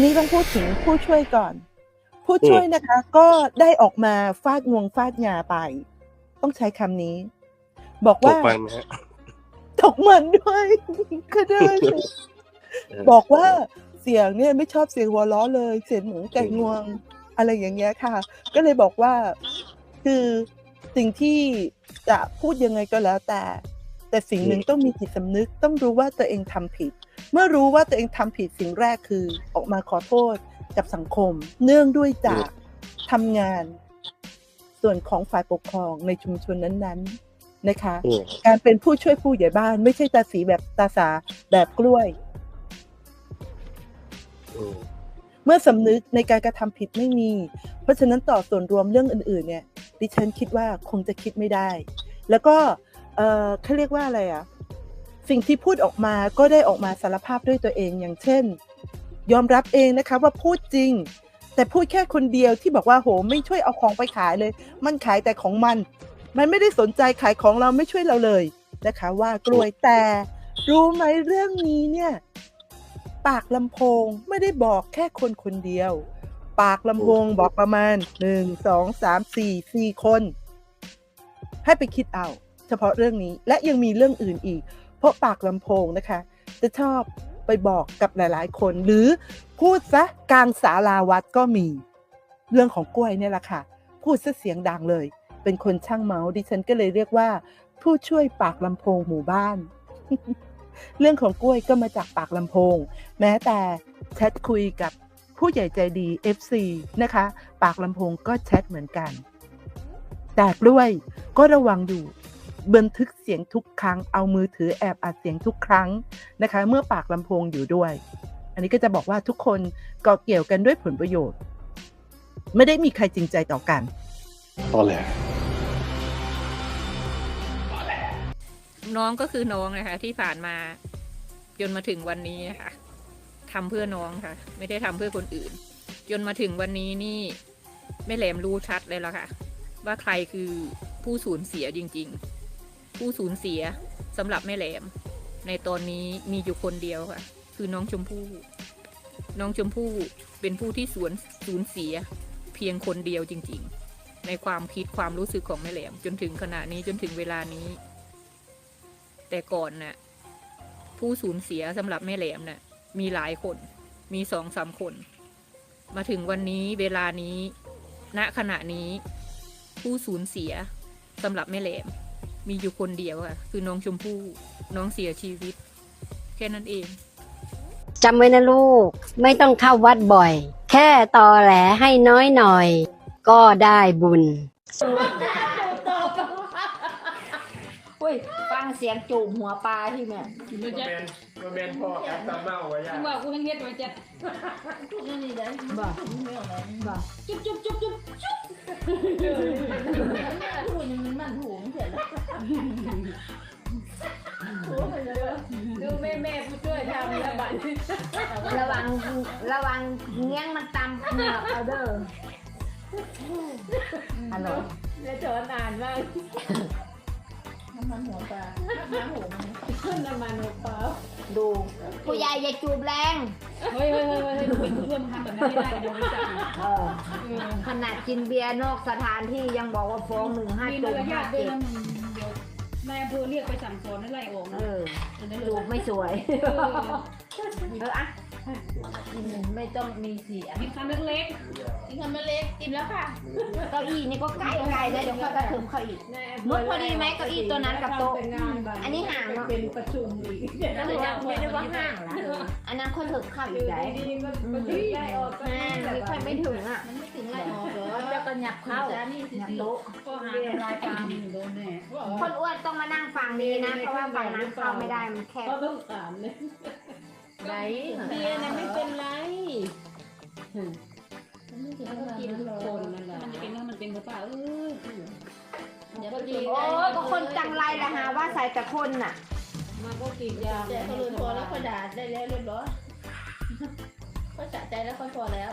อันนี้ต้องพูดถึงผู้ช่วยก่อน ผู้ช่วยนะคะ ก็ได้ออกมาฟาดงวงฟาดงาไป ต้องใช้คำนี้ บอกตกว่าไปไหมฮะตกมันด้วยก็ได้เออบอกว่าเสียงเนี่ยไม่ชอบเสียงหัวล้อเลย เสียงเหมือนไก่งวง อะไรอย่างเงี้ยค่ะ ก็เลยบอกว่าคือสิ่งที่จะพูดยังไงก็แล้วแต่ แต่สิ่งหนึ่งต้องมีจิตสำนึกต้องรู้ว่าตัวเองทำผิด เมื่อรู้ว่าตัวเองทำผิดสิ่งแรกคือออกมาขอโทษกับสังคม เนื่องด้วยจากทำงาน ส่วนของฝ่ายปกครองในชุมชนนั้นๆนะคะอืมการเป็นผู้ช่วยผู้ใหญ่บ้าน ไม่ใช่ตาสีแบบตาสาแบบกล้วยอืมเมื่อสำนึกในการกระทำผิดไม่มี เพราะฉะนั้นต่อส่วนรวมเรื่องอื่น ๆ เนี่ย ดิฉันคิดว่าคงจะคิดไม่ได้ แล้วก็ เออเขาเรียกว่าอะไรอะสิ่งที่พูดออกมาก็ได้ออกมาสารภาพด้วยตัวเองอย่างเช่น ยอมรับเองนะคะว่าพูดจริง แต่พูดแค่คนเดียวที่บอกว่าโห ไม่ช่วยเอาของไปขายเลย มันขายแต่ของมัน มันไม่ได้สนใจขายของเราไม่ช่วยเราเลยนะคะ ว่ากล้วยแต่รู้ไหมเรื่องนี้เนี่ยปากลำโพงไม่ได้บอกแค่คนคนเดียว ปากลำโพงบอกประมาณหนึ่งสองสามสี่สี่คน ให้ไปคิดเอา เฉพาะเรื่องนี้และยังมีเรื่องอื่นอีก เพราะปากลำโพงนะคะ จะชอบไปบอกกับหลาย ๆ คน หรือพูดซะกลางศาลาวัดก็มีเรื่องของกล้วยเนี่ยแหละค่ะ พูดซะเสียงดังเลย เป็นคนช่างเมาส์ดิฉันก็เลยเรียกว่า ผู้ช่วยปากลำโพงหมู่บ้าน เรื่องของกล้วยก็มาจากปากลำโพง แม้แต่แชทคุยกับผู้ใหญ่ใจดี FC นะคะ ปากลำโพงก็แชทเหมือนกัน แต่กล้วยก็ระวังอยู่ บันทึกเสียงทุกครั้ง เอามือถือแอบอัดเสียงทุกครั้งนะคะ เมื่อปากลำโพงอยู่ด้วย อันนี้ก็จะบอกว่าทุกคนก่อเกี่ยวกันด้วยผลประโยชน์ ไม่ได้มีใครจริงใจต่อกันพอแหละน้องก็คือน้องนะคะ ที่ผ่านมาจนมาถึงวันนี้นะคะทำเพื่อน้องค่ะ ไม่ได้ทำเพื่อคนอื่น จนมาถึงวันนี้นี่แม่แหลมรู้ชัดเลยแล้วค่ะ ว่าใครคือผู้สูญเสียจริง ๆ ผู้สูญเสียสำหรับแม่แหลม ในตอนนี้มีอยู่คนเดียวค่ะ คือน้องชมพู่ น้องชมพู่เป็นผู้ที่สูญสูญเสีย เพียงคนเดียวจริง ๆ ในความคิดความรู้สึกของแม่แหลม จนถึงขณะนี้จนถึงเวลานี้ แต่ก่อนน่ะผู้สูญเสียสำหรับแม่แหลมน่ะมีหลายคน มีสองสามคน มาถึงวันนี้เวลานี้ ณขณะนี้ ผู้สูญเสียสำหรับแม่แหลม มีอยู่คนเดียวค่ะ คือน้องชมพู่น้องเสียชีวิต แค่นั้นเองจำไว้นะลูก ไม่ต้องเข้าวัดบ่อย แค่ตอแหลให้น้อยหน่อย ก็ได้บุญอุ้ยฟังเสียงจูบหัวปลาที่แม่มันเป็นมันเป็นพ่อกับตาเน่าไว้ยาบอกกูทั้งเฮ็ดไว้จะนี่ได้บ่บ่จุ๊บจุ๊บจุ๊บจุ๊บจุ๊บพูดมันมันหูมันเสี ยแล้วดูแม่แม่ผู้ช่วยทำแล้วบัดระวังระวังเงี้ยงมันตำเหงือกเอาเด้อฮัลโหลแม่จอนอ่านมาก น้ำมันหัวปลาน้ำหูมันขึ้นน้ำมันหัวเปล่าดูผู้ใหญ่อย่าจูบแรง เฮ้ยเฮ้ยเฮ้ยเฮ้ยเป็นผู้ช่วยทำแบบนั้นไม่ได้เดี๋ยวไม่จับเออขนาดกินเบียร์นอกสถานที่ยังบอกว่าฟ้องหนึ่งห้ามีจุมาดรห้ายาทด้วยเจ็ดนะมึงเดี๋ยวนายอำเภอเรียกไปสั่งสอนให้ไล่ออกเอนะอจูบไม่สวย เอออะ ไม่ต้องมีเสียงมีคำเล็กอีกคำเล็กอิ่มแล้วค่ะ เก้าอี้นี่ก็ใกล้ไกลนะเดี๋ยวเขาจะถึงเขาอีกๆนายมุดพอดีไหมเก้าอี้ตัวนั้นกับโต๊ะเป็นงานบ่ายอันนี้ห่างเนอะเป็นประชุมอีกก็เลยจะไม่ได้ว่าห่างละอันนั้นคนถึงเข้าอีกไหนดีๆมันมันถึงได้ออกก็แม่ไม่ค่อยไม่ถึงอะมันไม่ถึงไรออกเหรอจะก็หยับเข้าหยับโต๊ะก็หาทำลายฟาร์มโดนแน่คนอ้วนต้องมานั่งฝั่งนี้นะเพราะว่าฝั่งนั้นเข้าไม่ได้มันแคบ ไรเบียร์นะไม่เป็นไรมันก็กินทุกคนนั่นแหละมันจะเป็นว่ามันเป็นหรือเปล่าเออเดี๋ยวก็ดีโอ้ก็คนจังไรละฮะว่าใส่แต่คนน่ะมันก็กินยาแต่เขารู้พอแล้วก็ด่าได้แล้วเรียบร้อยเขาสะใจแล้วเขาพอแล้ว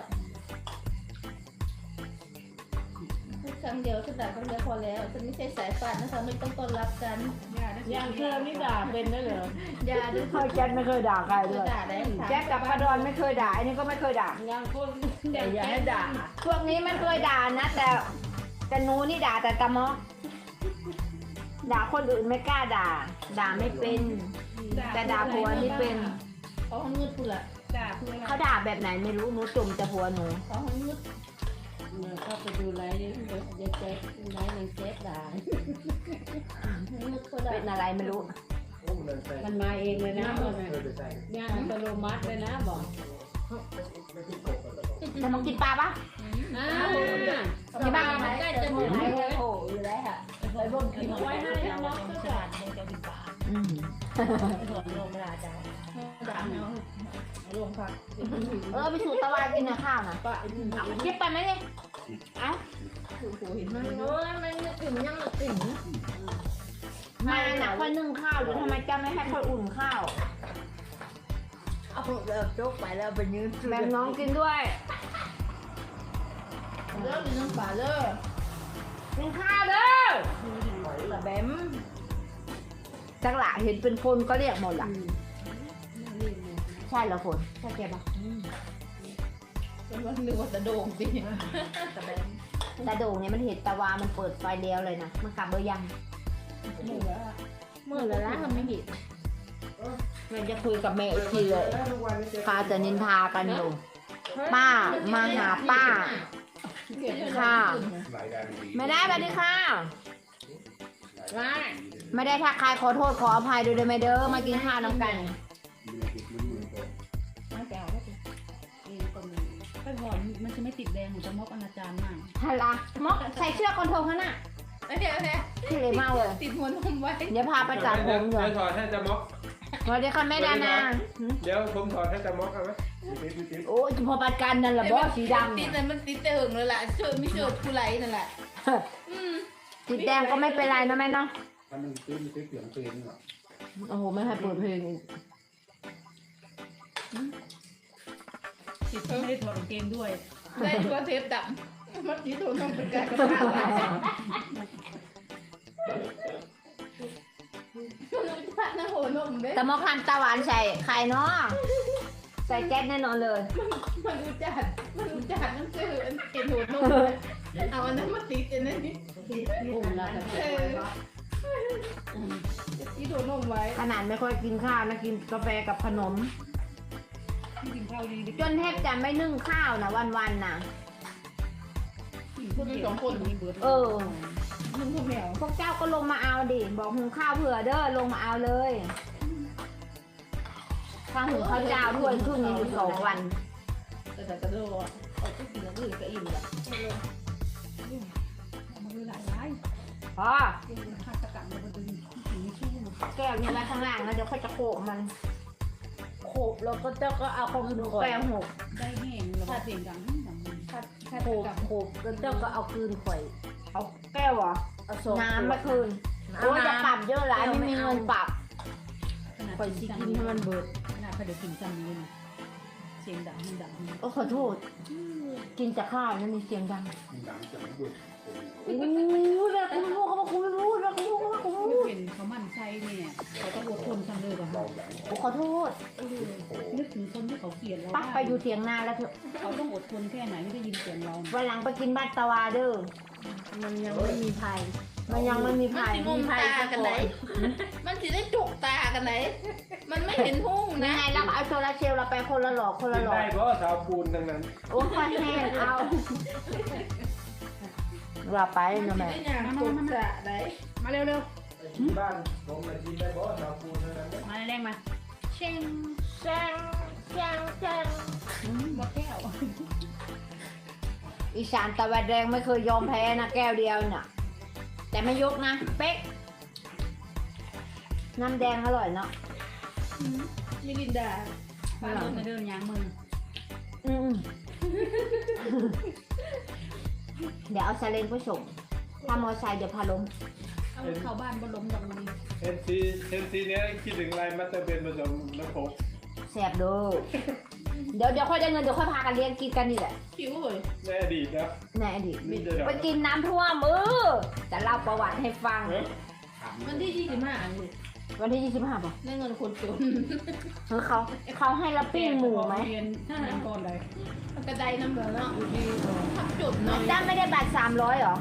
ครั้งเดียวฉันด่าครั้งเดียวพอแล้วฉันไม่ใช่สายป่านนะคะไม่ต้องต้อนรับกันอย่างเธอนี่ด่าเป็นได้เหรออย่าด้วยเคยแจ็คไม่เคยด่าใครด้วยด่าได้ค่ะแจ็คกับพระดอนไม่เคยด่าอันนี้ก็ไม่เคยด่าอย่างคนแต่อย่าให้ด่าพวกนี้ไม่เคยด่านะ แต่แต่หนูนี่ด่าแต่ตะมอกด่าคนอื่นไม่กล้าด่า ด่าไม่เป็น แต่ด่าผัวนี่เป็นเขาห้องมืดกูละด่าคืออะไรเขาด่าแบบไหนไม่รู้หนูจุ่มแต่ผัวหนูเขาห้องมืด เมื่อเข้าไปดูไลฟ์เดี๋ยวเดี๋ยวแจ๊คไลฟ์ในแจ๊คด่าเป็นอะไรไม่รู้ มันมาเองเลยนะบอกไงเนี่ยอัตโนมัติเลยนะบอกจะมากินปลาปะอ่าที่บ้านใกล้จะหมดแล้วโอ้อยู่แล้วค่ะไปบ่มกินเอาไว้ให้น้องก็จะอืมถอนลงเวลาจ้าด่าเอาลงพักเออไปถูตะวันกินนะข้าวนะเก็เอาคิดไปไหมเนี่ย เอ้าเห็นไหมโอ้ยมันถึงยังถึงมาหนักค่อยนึ่งข้าวหรือทำไมเจ้าไม่ให้ค่อยอุ่นข้าว เอาเลิกโจกไปแล้วไปยืนแบ่งน้องกินด้วยเลิกน้ำป่าเลิกกินข้าวเด้อละแบมจักหละเห็นเป็นคนก็เรียกหมดละใช่เหรอฝนใช่แกปะ ว่านึกว่าจะโด่งดิแต่แบมตาโด่งเนี่ยมันเห็นตะวามันเปิดไฟเดียวเลยนะ มันกลับเบอร์ยังเมื่อแล้วเมื่อแล้วทำไม่ผิดมันจะคุยกับแม่อีกทีเลยพาจะนินทากันอยู่ ป้ามาหาป้า ค่ะ ไม่ได้สวัสดีค่ะว่าไม่ได้ทักใครขอโทษขออภัยด้วยเด้อไม่เด้อมากินข้าวน้ำกัน ก่อน มันจะไม่ติดแดงหนูจะมอบอนาจารมากฮัลโหลมอกใส่เสื้อคอนโทรลข้างหน้าเดี๋ยวเดี๋ยวที่เลยมากเลย ติดหัวนมไว้เดี๋ยวพาไปจัดผมอยู่เดี๋ยวถอดให้จะม็อกสวัสดีค่ะแม่ดานาเดี๋ยวผมถอดให้จะม็อกเอาไหมโอ้ยพอปัดกันนั่นแหละบอสสีดำติเนี่ดยแต่มันติดแต่หึงเลยล่ะเชิดไม่เชิดกูไหลนั่นแหละอืมสีแดงก็ไม่เป็นไรนะแม่เนาะมันมันซื้อมันซื้อเสียงเพลงเหรอโอ้โหไม่ให้เปิดเพลงอีก ติดไม่ได้ถอดกางเกงด้วยได้ตัวเทปดำมันติดตัวนมเป็นการกระทำพระนะโหนมเด้แต่มอคันตะหวานใส่ไข่เนาะใส่แก๊สแน่นอนเลย มันรู้จักมันรู้จักนั่นคืออันเห็นหัวนมเอาอันนั้นมาติดอันนั้นนี่ปุ่มละกันเออติดหัวนมไว้ขนาดไม่ค่อยกินข้าวนะกินกาแฟกับขนมไม่กิน ข้าวดีจนแทบจะไม่นึ่งข้าวนะวันๆนะพูดเป็นสองคนมีเบิร์ดเออ มึงพวกแมวพวกเจ้าก็ลงมาเอาดิ บอกหุงข้าวเผื่อเด้อลงมาเอาเลยข้าวหุงข้าวเจ้าด้วยครึ่งหนึงอยู่สองวัน แต่แต่กระโดดเอาไปกินแล้วอื่นก็อิ่มละมันคือหลายร้ายพอฆาตกรรมมันเป็นสิ่งไม่ชั่วแก้วนี่ไว้ข้างล่างนะเดี๋ยวค่อยจะโขกมันโขบแล้วก็เจ้าก็เอาของดูก่อนแป้งหกได้แห้งแล้วเสียงดังดังโขกโขกแล้วเจ้าก็เอาคืนข่อยเอาแก้วเหรอเอาส่งน้ำมาคืนโอ้ยจะปรับเยอะหลายไม่มีเงินปรับขนาดข่อยสิกินให้มันเบิดขนาดเขาเดี๋ยวกินซ้ำนี้นะเสียงดังมันดังโอ้ขอโทษกินจากข้าวนั่นมีเสียงดังดังจังด้วย โอ้ยแบบคุณลูกเขาบอกคุณไม่รู้แบบคุณลูกเขาบอกคุณไม่รู้เห็นเขามั่นใจเนี่ยเขาต้องอดทนทำเลยกับเขาโอ้ขอโทษนึกถึงคนที่เขาเกลียดเราปักไปอยู่เถียงนาแล้วเถอะเขาต้องอดทนแค่ไหนไม่ได้ยินเสียงเราวันหลังไปกินบ้านตาวาเด้อมันยังไม่มีภัยมันยังไม่มีมันภัยสิมุมภัยตากันไหนมันสิได้จุกตากันไหนมันไม่เห็นหุ้งนะไงเราเอาโซลาเซลล์เราไปคนละหลอกคนละหลอได้เพราะสาวปูนทั้งนั้นโอ้ยแห้งเอา ว่าไปนะแม่ไม่อยากจุกตาไหนมาเร็วเร็วบ้านผมมากินได้เพราะสาวปูนทั้งนั้นมาแรงมาเชงแช่งแช่งแช่งหมดแก้วอีสานตะวันแดงไม่เคยยอมแพ้นะแก้วเดียวน่ะแต่ไม่ยกนะ เป๊กน้ำแดงอร่อยเนาะมิลินดามาเดินมาเดินยางมืออืม เดี๋ยวเอาซาเล้งไปส่งถ้ามอไซค์เดี๋ยวพาล้มเอาเข้าบ้านบนล้มดังนี้เอ็นซีเอ็นซีเนี้ยคิดถึงอะไรมาเตอร์เบนผสมน้ำโขกแสบเด้อเดี๋ยวเดี๋ยวค่อยได้เงินเดี๋ยวค่อยพากันเลี้ยงกินกันนี่แหละคิ้วเลยในอดีตนะในอดีตมีแต่ดอกไปกินน้ำท่วมเออจะเล่าประวัติให้ฟังมันที่ยี่สิบห้าอันนี้ วันที่25ป่ะได้เงินคนจนเออเขาเขาให้เราปิ้งหมูไหมเรียนทหารก่อนเลยมันกระไดน้ำเหลืองเนาะทับจุดเนาะจ้าไม่ได้บัตร300เหรอ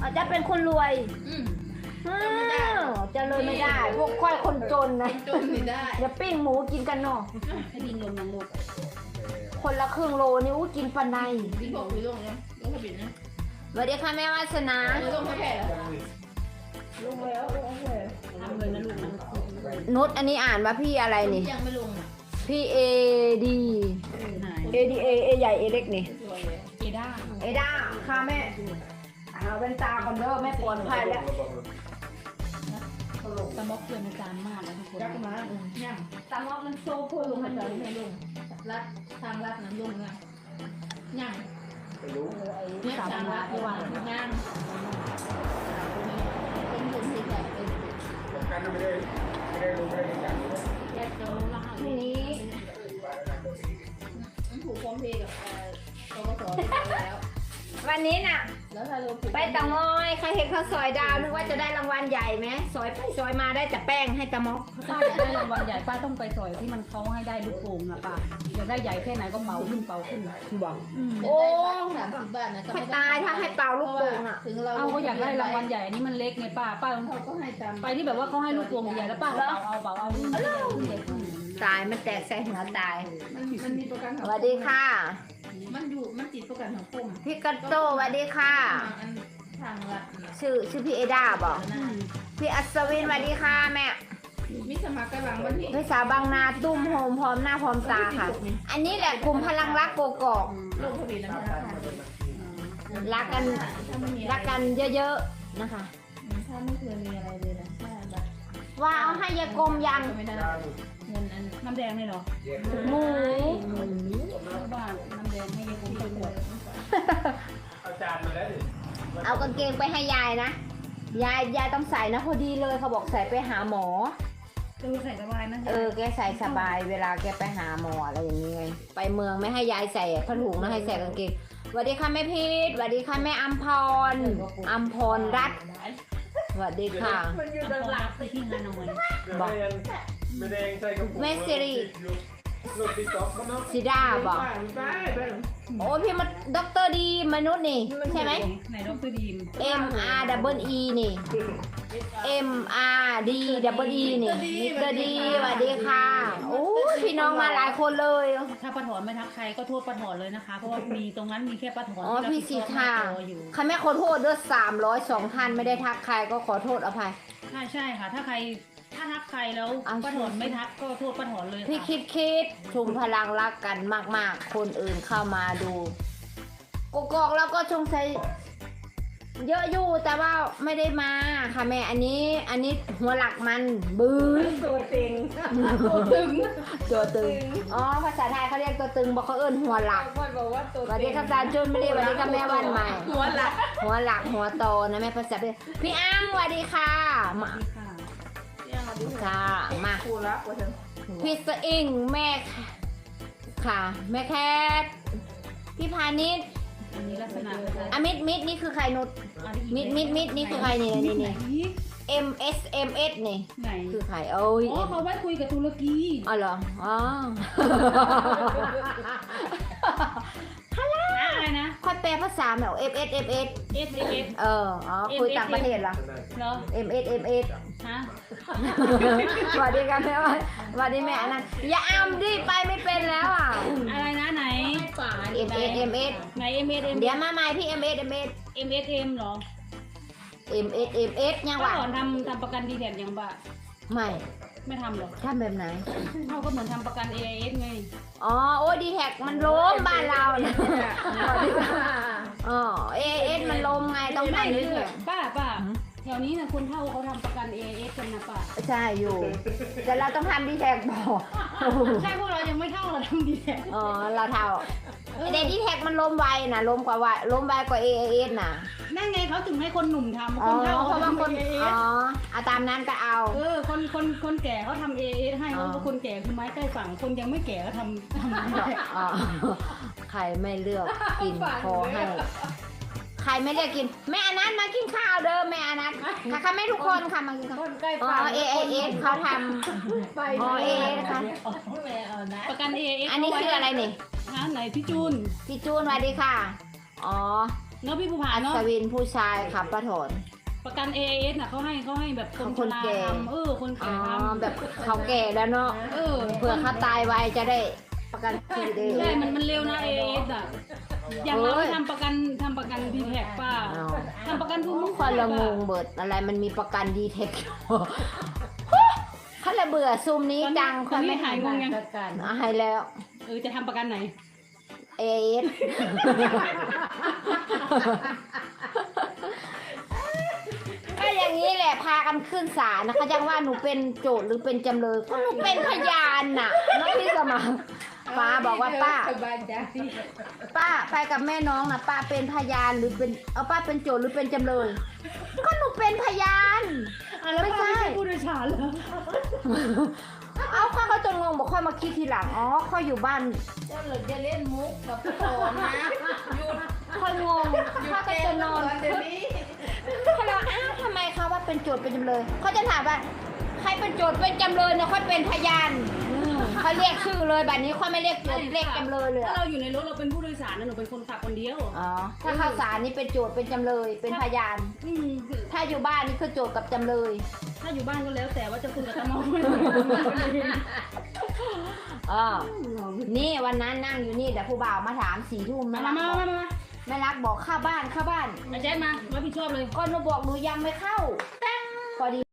อ๋อจ้าเป็นคนรวยอืมอ้าวจะเลยไม่ได้ พวกค่อยคนจนนะจนไม่ได้อย่าปิ้งหมูกินกันเนาะให้ดิงลงน้ำลูกคนละครึ่งโลนี่อู้กินปันในพี่บอกพี่ลงนะลงทะเบียนนะสวัสดีค่ะแม่วาสนาลงแค่แล้ว ทำเลยนะลูกนะนุชอันนี้อ่านว่าพี่อะไรนี่ ยังไม่ลงอะพี่เอดีไหนเอดีเอเอใหญ่เอเล็กนี่สวยเลยเอด้าเอด้าค่ะแม่เอาเป็นตาก่อนเด้อแม่ปวดภัยแล้วตะมอกเพื่อนอาจารย์มากแล้วทุกคนยักษ์มาย่างตามว่ามันโซ่พูดลลงงมามาจจออดให้ลงรัดทางรัดน้ำลงไงย่างไม่รู้เนี่ยทางรัดที่ว่าย่างันไม่ได้ไม่ได้รู้ไม่ได้จักรู้แยกจะลงละห้าทีนี้มันผูกพร้อมเพย์กับเออกสเรียบร้อยแล้ว วันนี้น่ะ แล้วถ้าเราผูกไปตะงอยใครเห็นเขาวซอยดาวนึกว่าจะได้รางวัลใหญ่ไหมซอยไปซอยมาได้แต่แป้งให้ตะมอกป้าอยากได้รางวัลใหญ่ป้าต้องไปสอยที่มันเขาให้ได้ลูกโป่งนะป้าอยากได้ใหญ่แค่ไหนก็เป่าขึ้นเป่าขึ้นบอกโอ้สามสิบบาทนะค่อยตายถ้าให้เป่าลูกโป่งอะถึงเราเอาก็อยากได้รางวัลใหญ่อันนี้มันเล็กไงป้าป้าเขาก็ให้ตามไปที่แบบว่าเขาให้ลูกโป่งใหญ่แล้วป้าก็เอาเอาเป่าเอาขึ้นใหญ่ขึ้นใหญ่ขึ้นตายมันแตกใส่หัวตายมันมันมีประกันสวัสดีค่ะ มันอยู่มันติดประกันสังคมพี่กัตโตสวัสดีค่ะ อันทางรัฐเนี่ยชื่อชื่อพี่เอดาบอกนะพี่อัศวินสวัสดีค่ะแม่มิสมัครกำลังวันที่พี่สาวบางนาตุ้มโฮมพร้อมหน้าพร้อมตาค่ะ อันนี้แหละกลุ่มพลังรักโกกอกลงทะเบียนแล้วธนาคารรักกันถ้าไม่มีรักกันเยอะๆนะคะ ถ้าไม่เคยมีอะไรเลยนะถ้าแบบว่าเอาให้ยายกลมยังก็ไม่ได้เงินอันน้ำแดงเลยเหรอหมูบ้านน้ำแดงให้ยายคงไปขวดอาจารย์มาแล้วดิเอากางเกงไปให้ยายนะ ยายยายต้องใส่นะพอดีเลยเขาบอกใส่ไปหาหมอ ดูใส่สบายนะเออแกใส่สบายเวลาแกไปหาหมออะไรอย่างเงี้ยไปเมืองไม่ให้ยายใส่ผ้าถุงนะให้ใส่กางเกงสวัสดีค่ะแม่พีทสวัสดีค่ะแม่อัมพรอัมพรรัตน์สวัสดีค่ะ มันอยู่ด้านหลังไปที่ฮานอยบอก ไม่ได้ใส่กระปุกแม่สิริรถติ๊กต็อกเขาเนาะซิดาบอกได้ได้โอ้พี่มาด็อกเตอร์ดีมนุษย์นี่ ใช่ไหม ไหนดรดีม M R double E นี่ M R D double E นี่มิสเตอร์ดีสวัสดีค่ะ โอ้ยพี่น้องมาหลายคนเลย ถ้าป้าถอนไม่ทักใครก็โทษป้าถอนเลยนะคะ เพราะว่ามีตรงนั้นมีแค่ป้าถอนอ๋อที่รับพี่ผิสีดชอบทางหน้จออยู่ ใครไม่ขอโทษด้วยสามร้อยสองท่านไม่ได้ทักใครก็ขอโทษอภัย ใช่ใช่ค่ะ ถ้าใคร ถ้าทักใครแล้วเอาป้าถอนไม่ทักก็โทษป้าถอนเลยพี่ค่ะคิดคิดชุมพลังรักกันมาก ๆ คนอื่นเข้ามาดู กกอกแล้วก็ชงใส่เยอะอยู่แต่ว่าไม่ได้มาค่ะแม่อันนี้อันนี้หัวหลักมันบืนตัวตึงตัวตึงตัวตึงอ๋อภาษาไทยเขาเรียกตัวตึงบอกเขาเอิ้นหัวหลักพ่อบอกว่าตัวสวัสดีครับอาจารย์จุนไม่ได้สวัสดีครับแม่วันใหม่หัวหลักหัวหลักหัวโตนะแม่ภาษาพี่อ้ำสวัสดีค่ะมา ค่ะค่ะมาครูรักว่าเธอพี่สอิงแม่ค่ะ แม่แคทพี่พานิชอันนี้ลักษณะอะมิดมิดนี่คือใครนุชมิดมิดมิดนี่คือใครนี่นี่นี่ M S M S นี่ไหนคือใครโอ้ยอ๋อเขาไว้คุยกับตุรกีอ๋อเหรออ๋ออะไรนะ แปลภาษาแบบ M S M S S S S เอออ๋อคุยต่างประเทศเหรอ เหรอ M S M S ฮะ สวัสดีครับแม่ว่าสวัสดีแม่อันนั้นอย่าอ้ำดิไปไม่เป็นแล้วอะ อะไรนะไหน ป่า M S M S ไหน M S M เดี๋ยวมาใหม่พี่ M S M S M S M เหรอ M S M S ยังป้าวะถอนทำทำประกันดีแท็ยังบ้าไม่ ไม่ทำหรอกทำแบบไหน เขาก็เหมือนทำประกัน AIS ไงอ๋อ โอ้ดีแท็กมันล้มบ้านเราเนี่ยอ๋อ A S มันล้มไงต้องไม่ทำเลดียแท็กป้าป้า แถวนี้นะคนเฒ่าเขาทำประกันเอเอสกันนะป่ะใช่อยู่ แต่เราต้องทำดีแท็กบอก ใช่พวกเรายังไม่เท่าเราทำดีแท้อ๋อ เราเท่าเดดีแท็กมันล้มไวนะล้มกว่าไวล้มไวกว่าเอเอสนะนั่นไงเขาถึงให้คนหนุ่มทำอ๋คอนเฒ่าเพราะว่าเขาคนทำเอเออ๋สอเอาตามนั้นก็เอา เออ คน คน คนแก่เขาทำเอเอสให้อ๋อเพราะว่าคนแก่คือไม้ใกล้ฝั่ง คนยังไม่แก่ก็ทำทำดีแท้อ๋อใครไม่เลือกกินขอให้ ใครไม่เลือกกิน แม่อนัทมากินข้าวเด้อแม่อนัทค่ะค่ะแม่ทุกคนค่ะมากินข้าวคนใกล้อ๋อ ฝั่งเอเอเอสเขาทำไปอ๋อเอเอสค่ะแม่เอานะประกันเอเอสอันนี้คืออะไรนี่ฮะไหนพี่จูนพี่จูนสวัสดีค่ะ อ๋อเนาะพี่ภูผาอัเนาะศวินผู้ชายขับประถน ประกันเอเอสน่ะเขาให้เขาให้แบบคนคนชราแก่ ทำเออคนอ๋แก่อทำแบบเขาแก่แล้วเนาะเออเผื่อเขาตายไวจะได้ประกันชีวิตได้ ใช่มันมันเร็วนะเอเอสอะ อย่างเราเฮ้ยทำประกันทำประกันดีแท็กป้าอ๋อทำประกันทุกมุกคนละงงเบิดอะไรมันมีประกันดีเทคเขาเลยเบื่อซุมนี้จังตคอนนนี้ไม่หายงงยังประกันเอาให้แล้ว เออจะทำประกันไหน เอสก็อย่างนี้แหละพากันขึ้นศาลนะคะยังว่าหนูเป็นโจทย์หรือเป็นจำเลยก็หนูเป็นพยานน่ะน้องพี่สมัง ป้าบอกว่าป้า สบายใจป้าไปกับแม่น้องนะป้าเป็นพยานหรือเป็นเอาป้าเป็นโจทย์หรือเป็นจำเลย ก็หนูเป็นพยาน อะแล้วไม่ป้าใช่ไม่ใช่ผู้โดยสารเหรอเอาข้าเขาจนงงบอกค่อยมาคิดทีหลังอ๋อค่อยอยู่บ้านเจ้าหลุดจะเล่นมุกกับพี่โตนะหยุดค่อยงงหยุดข้าก็เต้จะนนนออนนเดี๋ยวนี้เขาเลยว่าอ้าวทำไมเขาว่าเป็นโจทย์เป็นจำเลยเขาจะถามว่าใครเป็นโจทย์เป็นจำเลยเนี่ยค่อยเป็นพยาน เขาเรียกชื่อเลยแบบนี้ค่อยไม่เรียกโจทย์เรียกจำเลยเลยถ้าอะเราอยู่ในรถเราเป็นผู้โดยสารนะหนูเป็นคนขับคนเดียวอ๋อถ้าเข้าศาลนี่เป็นโจทย์เป็นจำเลยเป็นพยาน อืมถ้าอยู่บ้านนี่คือโจทย์กับจำเลย ถ้าอยู่บ้านก็แล้วแต่ว่าจะคุณกับตะมองไม่เหมือนกันอ๋อนี่วันนั้นนั่งอยู่นี่แต่ผู้บ่าวมาถามสี่ทุ่มมาแม่มารักมาบอกมามาแม่รักบอกเข้าบ้านเข้าบ้านอาแจ๊ดมารับผิดชอบเลย ก็หนูบอกหนูยังไม่เข้า พอดี